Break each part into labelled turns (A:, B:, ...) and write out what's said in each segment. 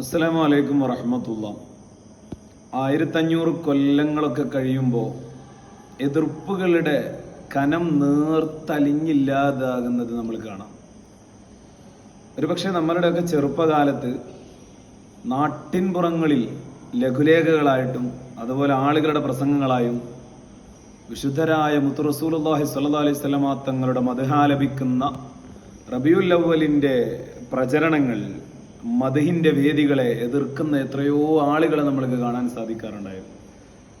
A: അസ്സലാമു അലൈക്കും വറഹമത്തുള്ള. ആയിരത്തഞ്ഞൂറ് കൊല്ലങ്ങളൊക്കെ കഴിയുമ്പോൾ എതിർപ്പുകളുടെ കനം നേർത്തലിഞ്ഞില്ലാതാകുന്നത് നമ്മൾ കാണാം. ഒരുപക്ഷെ നമ്മളുടെയൊക്കെ ചെറുപ്പകാലത്ത് നാട്ടിൻപുറങ്ങളിൽ ലഘുലേഖകളായിട്ടും അതുപോലെ ആളുകളുടെ പ്രസംഗങ്ങളായും വിശുദ്ധരായ മുത്തു റസൂലുള്ളാഹി സ്വല്ലല്ലാഹി അലൈഹി വസല്ലമ തങ്ങളുടെ മതഹാലപിക്കുന്ന റബിയുല്ലവലിന്റെ പ്രചരണങ്ങൾ മധുഹിന്റെ വേദികളെ എതിർക്കുന്ന എത്രയോ ആളുകളെ നമ്മൾക്ക് കാണാൻ സാധിക്കാറുണ്ടായിരുന്നു.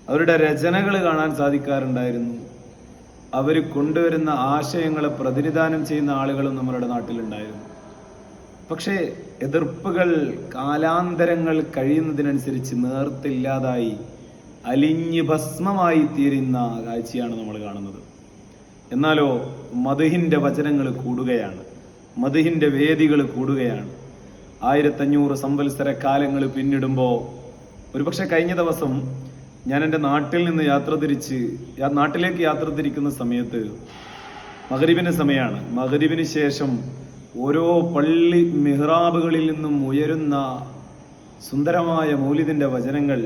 A: അവരുടെ രചനകൾ കാണാൻ സാധിക്കാറുണ്ടായിരുന്നു. അവർ കൊണ്ടുവരുന്ന ആശയങ്ങളെ പ്രതിനിധാനം ചെയ്യുന്ന ആളുകളും നമ്മുടെ നാട്ടിലുണ്ടായിരുന്നു. പക്ഷേ എതിർപ്പുകൾ കാലാന്തരങ്ങൾ കഴിയുന്നതിനനുസരിച്ച് നേർത്തില്ലാതായി അലിഞ്ഞ് ഭസ്മമായി തീരുന്ന കാഴ്ചയാണ് നമ്മൾ കാണുന്നത്. എന്നാലോ മധുഹിന്റെ വചനങ്ങൾ കൂടുകയാണ്. മധുഹിന്റെ വേദികൾ കൂടുകയാണ്. ആയിരത്തഞ്ഞൂറ് സംവത്സര കാലങ്ങൾ പിന്നിടുമ്പോൾ ഒരുപക്ഷെ കഴിഞ്ഞ ദിവസം ഞാൻ എന്റെ നാട്ടിൽ നിന്ന് യാത്ര തിരിച്ച് നാട്ടിലേക്ക് യാത്ര തിരിക്കുന്ന സമയത്ത് മകരിബിന് സമയമാണ് മകരീബിന് ശേഷം ഓരോ പള്ളി മെഹ്റാബുകളിൽ നിന്നും ഉയരുന്ന സുന്ദരമായ മൗലിദിന്റെ വചനങ്ങൾ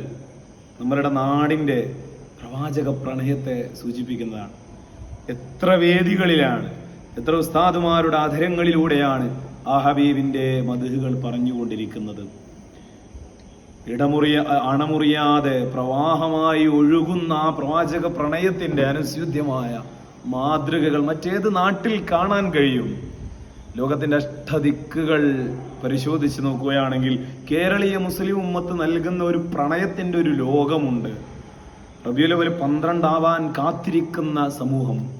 A: നമ്മളുടെ നാടിന്റെ പ്രവാചക പ്രണയത്തെ സൂചിപ്പിക്കുന്നതാണ്. എത്ര വേദികളിലാണ് എത്ര ഉസ്താദുമാരുടെ അധരങ്ങളിലൂടെയാണ് ആ ഹബീബിന്റെ മധുഹുകൾ പറഞ്ഞുകൊണ്ടിരിക്കുന്നത്. ഇടമുറിയ അണമുറിയാതെ പ്രവാഹമായി ഒഴുകുന്ന ആ പ്രവാചക പ്രണയത്തിന്റെ അനുസ്യൂദ്യമായ മാതൃകകൾ മറ്റേത് നാട്ടിൽ കാണാൻ കഴിയും. ലോകത്തിന്റെ അഷ്ടദിക്കുകൾ പരിശോധിച്ച് നോക്കുകയാണെങ്കിൽ കേരളീയ മുസ്ലിം ഉമ്മത്ത് നൽകുന്ന ഒരു പ്രണയത്തിന്റെ ഒരു ലോകമുണ്ട്. റബിയുലവൽ പന്ത്രണ്ടാവാൻ കാത്തിരിക്കുന്ന സമൂഹം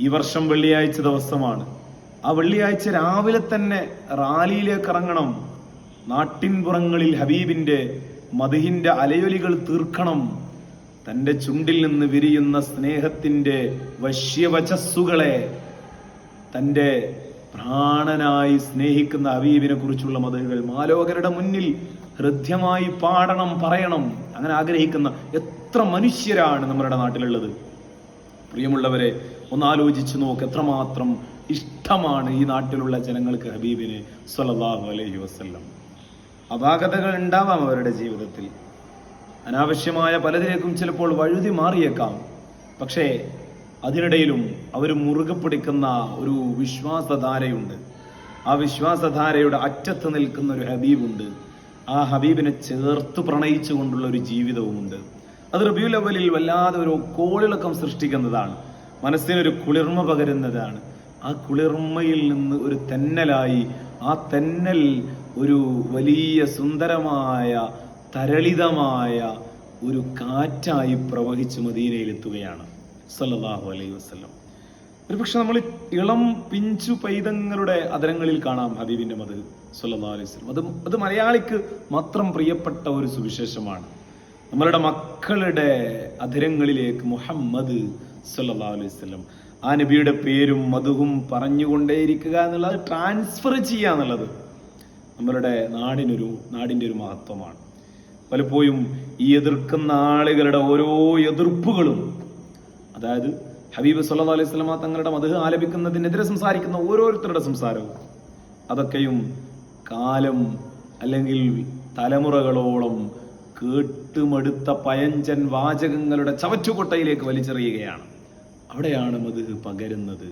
A: ഈ വർഷം വെള്ളിയാഴ്ച ദിവസമാണ്. ആ വെള്ളിയാഴ്ച രാവിലെ തന്നെ റാലിയിലേക്ക് ഇറങ്ങണം. നാട്ടിൻപുറങ്ങളിൽ ഹബീബിന്റെ മധുഹിന്റെ അലയൊലികൾ തീർക്കണം. തന്റെ ചുണ്ടിൽ നിന്ന് വിരിയുന്ന സ്നേഹത്തിന്റെ വശ്യവചസ്സുകളെ തന്റെ പ്രാണനായി സ്നേഹിക്കുന്ന ഹബീബിനെ കുറിച്ചുള്ള മതകൾ മാലോകരുടെ മുന്നിൽ ഹൃദ്യമായി പാടണം പറയണം. അങ്ങനെ ആഗ്രഹിക്കുന്ന എത്ര മനുഷ്യരാണ് നമ്മുടെ നാട്ടിലുള്ളത്. പ്രിയമുള്ളവരെ ഒന്ന് ആലോചിച്ചു നോക്ക് എത്രമാത്രം ഇഷ്ടമാണ് ഈ നാട്ടിലുള്ള ജനങ്ങൾക്ക് ഹബീബിന് സ്വല്ലല്ലാഹു അലൈഹി വസല്ലം. അപാകതകൾ ഉണ്ടാവാം അവരുടെ ജീവിതത്തിൽ. അനാവശ്യമായ പലതിലേക്കും ചിലപ്പോൾ വഴുതി മാറിയേക്കാം. പക്ഷേ അതിനിടയിലും അവർ മുറുകെ പിടിക്കുന്ന ഒരു വിശ്വാസധാരയുണ്ട്. ആ വിശ്വാസധാരയുടെ അറ്റത്ത് നിൽക്കുന്ന ഒരു ഹബീബുണ്ട്. ആ ഹബീബിനെ ചേർത്ത് പ്രണയിച്ചു കൊണ്ടുള്ള ഒരു ജീവിതവുമുണ്ട്. അത് റബിയുൽ ലെവലിൽ വല്ലാതെ ഒരു കോളിളക്കം സൃഷ്ടിക്കുന്നതാണ്. മനസ്സിനൊരു കുളിർമ പകരുന്നതാണ്. ആ കുളിർമയിൽ നിന്ന് ഒരു തെന്നലായി ആ തെന്നൽ ഒരു വലിയ സുന്ദരമായ തരളിതമായ ഒരു കാറ്റായി പ്രവഹിച്ച് മദീനയിലെത്തുകയാണ്. സല്ലല്ലാഹു അലൈഹി ഒരു പക്ഷെ നമ്മൾ ഇളം പിഞ്ചു പൈതങ്ങളുടെ അതരങ്ങളിൽ കാണാം ഹബീബിന്റെ മത് സല്ലാ അലൈഹി വസ്ലം അത് അത് മലയാളിക്ക് മാത്രം പ്രിയപ്പെട്ട ഒരു സുവിശേഷമാണ്. നമ്മളുടെ മക്കളുടെ അധരങ്ങളിലേക്ക് മുഹമ്മദ് സല്ലാ അലൈഹി വസല്ലം ആ നബിയുടെ പേരും മധുവും പറഞ്ഞുകൊണ്ടേയിരിക്കുക എന്നുള്ളത് ട്രാൻസ്ഫർ ചെയ്യുക എന്നുള്ളത് നമ്മളുടെ നാടിനൊരു നാടിന്റെ ഒരു മഹത്വമാണ്. പലപ്പോഴും ഈ എതിർക്കുന്ന ആളുകളുടെ ഓരോ എതിർപ്പുകളും അതായത് ഹബീബ് സല്ലാ അലൈഹി വസല്ലമ തങ്ങളുടെ മധു ആലപിക്കുന്നതിനെതിരെ സംസാരിക്കുന്ന ഓരോരുത്തരുടെ സംസാരവും അതൊക്കെയും കാലം അല്ലെങ്കിൽ തലമുറകളോളം കേട്ടുമടുത്ത പയഞ്ചൻ വാചകങ്ങളുടെ ചവറ്റുകൊട്ടയിലേക്ക് വലിച്ചെറിയുകയാണ്. അവിടെയാണ് മധുഹ് പകരുന്നത്.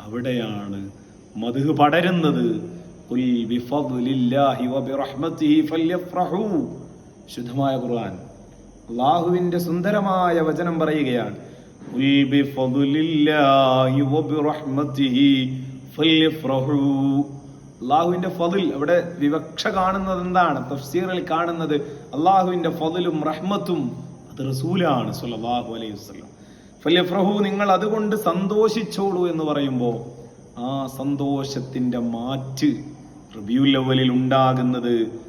A: അവിടെയാണ് മധുഹ് പടരുന്നത്. ശുദ്ധമായ ഖുർആൻ. അള്ളാഹുവിന്റെ സുന്ദരമായ വചനം പറയുകയാണ്. അള്ളാഹുവിന്റെ ഫതിൽ അവിടെ വിവക്ഷ കാണുന്നത് എന്താണ്? തഫ്സീറിൽ കാണുന്നത് അള്ളാഹുവിന്റെ ഫതിലും റഹ്മത്തും അത് റസൂലാണ് സല്ലല്ലാഹു അലൈഹി വസല്ലം. ഫല്യഫ്രഹു നിങ്ങൾ അതുകൊണ്ട് സന്തോഷിച്ചോളൂ എന്ന് പറയുമ്പോൾ ആ സന്തോഷത്തിന്റെ മാറ്റ് റിവ്യൂ ലെവലിൽ ഉണ്ടാകുന്നത്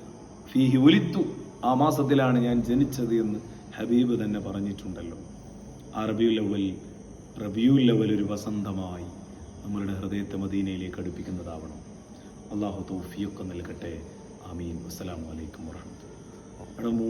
A: ഫീഹി ഒലിത്തു. ആ മാസത്തിലാണ് ഞാൻ ജനിച്ചത് എന്ന് ഹബീബ് തന്നെ പറഞ്ഞിട്ടുണ്ടല്ലോ. ആ റിവ്യൂ ലെവൽ റിവ്യൂ ലെവൽ ഒരു വസന്തമായി നമ്മളുടെ ഹൃദയത്തെ മദീനയിലേക്ക് അടുപ്പിക്കുന്നതാവണം. അള്ളാഹു തോഫിയൊക്കെ നൽകട്ടെ. ആമീൻ. അസ്സലാമു അലൈക്കും വറഹ്മത്തുള്ളാഹി